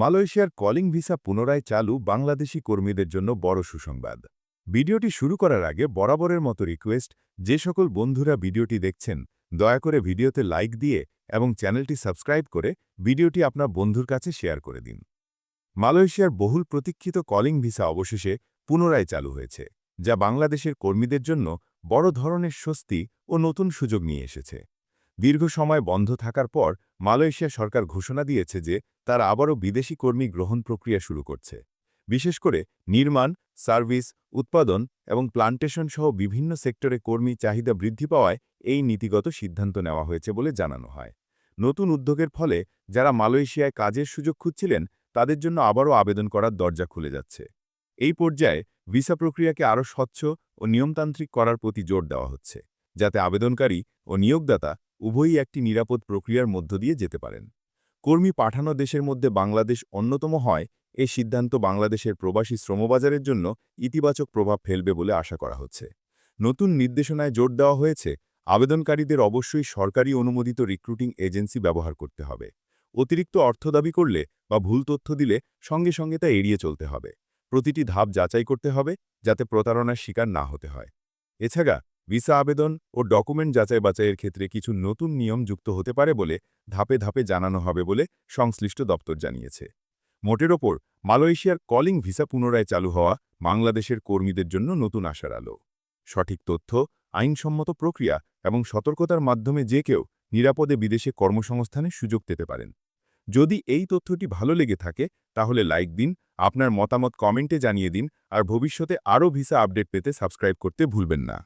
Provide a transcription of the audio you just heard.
মালয়েশিয়ার calling visa পুনরায় চালু বাংলাদেশি কর্মীদের জন্য বড় সুসংবাদ। ভিডিওটি শুরু করার আগে বরাবরের মতো রিকোয়েস্ট, যে সকল বন্ধুরা ভিডিওটি দেখছেন, দয়া করে ভিডিওতে লাইক দিয়ে এবং চ্যানেলটি সাবস্ক্রাইব করে ভিডিওটি আপনার বন্ধুর কাছে শেয়ার করে দিন। মালয়েশিয়ার বহুল প্রতীক্ষিত কলিং ভিসা অবশেষে পুনরায় চালু হয়েছে, যা বাংলাদেশের কর্মীদের জন্য বড় ধরনের স্বস্তি ও নতুন সুযোগ নিয়ে এসেছে। দীর্ঘ সময় বন্ধ থাকার পর মালয়েশিয়া সরকার ঘোষণা দিয়েছে যে তারা আবারও বিদেশি কর্মী গ্রহণ প্রক্রিয়া শুরু করছে। বিশেষ করে নির্মাণ, সার্ভিস, উৎপাদন এবং প্লান্টেশন সহ বিভিন্ন সেক্টরে কর্মী চাহিদা বৃদ্ধি পাওয়ায় এই নীতিগত সিদ্ধান্ত নেওয়া হয়েছে বলে জানানো হয়। নতুন উদ্যোগের ফলে যারা মালয়েশিয়ায় কাজের সুযোগ খুঁজছিলেন, তাদের জন্য আবারও আবেদন করার দরজা খুলে যাচ্ছে। এই পর্যায়ে ভিসা প্রক্রিয়াকে আরও স্বচ্ছ ও নিয়মতান্ত্রিক করার প্রতি জোর দেওয়া হচ্ছে, যাতে আবেদনকারী ও নিয়োগদাতা উভয়ই একটি নিরাপদ প্রক্রিয়ার মধ্য দিয়ে যেতে পারেন। কর্মী পাঠানো দেশের মধ্যে বাংলাদেশ অন্যতম হয়, এ সিদ্ধান্ত বাংলাদেশের প্রবাসী শ্রমবাজারের জন্য ইতিবাচক প্রভাব ফেলবে বলে আশা করা হচ্ছে। নতুন নির্দেশনায় জোর দেওয়া হয়েছে, আবেদনকারীদের অবশ্যই সরকারি অনুমোদিত রিক্রুটিং এজেন্সি ব্যবহার করতে হবে। অতিরিক্ত অর্থ দাবি করলে বা ভুল তথ্য দিলে সঙ্গে সঙ্গে তা এড়িয়ে চলতে হবে। প্রতিটি ধাপ যাচাই করতে হবে, যাতে প্রতারণার শিকার না হতে হয়। এছাড়া ভিসা আবেদন ও ডকুমেন্ট যাচাই বাছাইয়ের ক্ষেত্রে কিছু নতুন নিয়ম যুক্ত হতে পারে বলে ধাপে ধাপে জানানো হবে বলে সংশ্লিষ্ট দপ্তর জানিয়েছে। মোটের ওপর মালয়েশিয়ার কলিং ভিসা পুনরায় চালু হওয়া বাংলাদেশের কর্মীদের জন্য নতুন আশার আলো। সঠিক তথ্য, আইনসম্মত প্রক্রিয়া এবং সতর্কতার মাধ্যমে যে কেউ নিরাপদে বিদেশে কর্মসংস্থানের সুযোগ পেতে পারেন। যদি এই তথ্যটি ভালো লেগে থাকে, তাহলে লাইক দিন, আপনার মতামত কমেন্টে জানিয়ে দিন, আর ভবিষ্যতে আরও ভিসা আপডেট পেতে সাবস্ক্রাইব করতে ভুলবেন না।